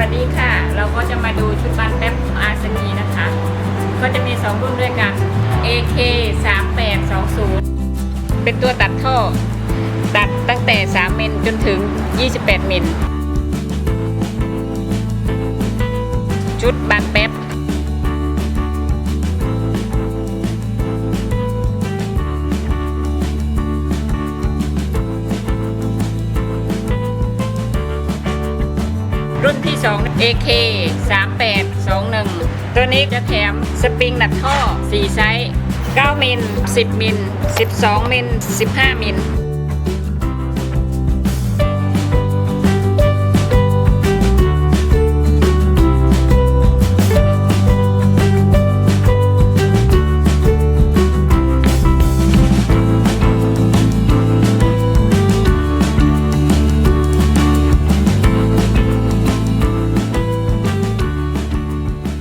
วัสดีค่ะ เราก็จะมาดูชุดบานแป๊บอาร์ซนีนะคะ ก็จะมี 2 รุ่นด้วยกัน AK 3820 เป็นตัวตัดท่อ ตัดตั้งแต่3มิลจนถึง 28มิลชุดบานแป๊บ รุ่นที่ 2 AK 3821 ตัวนี้จะแถมสปริงหนักท่อ 4 ไซส์ 9 มิล 10 มิล 12 มิล 15 มิล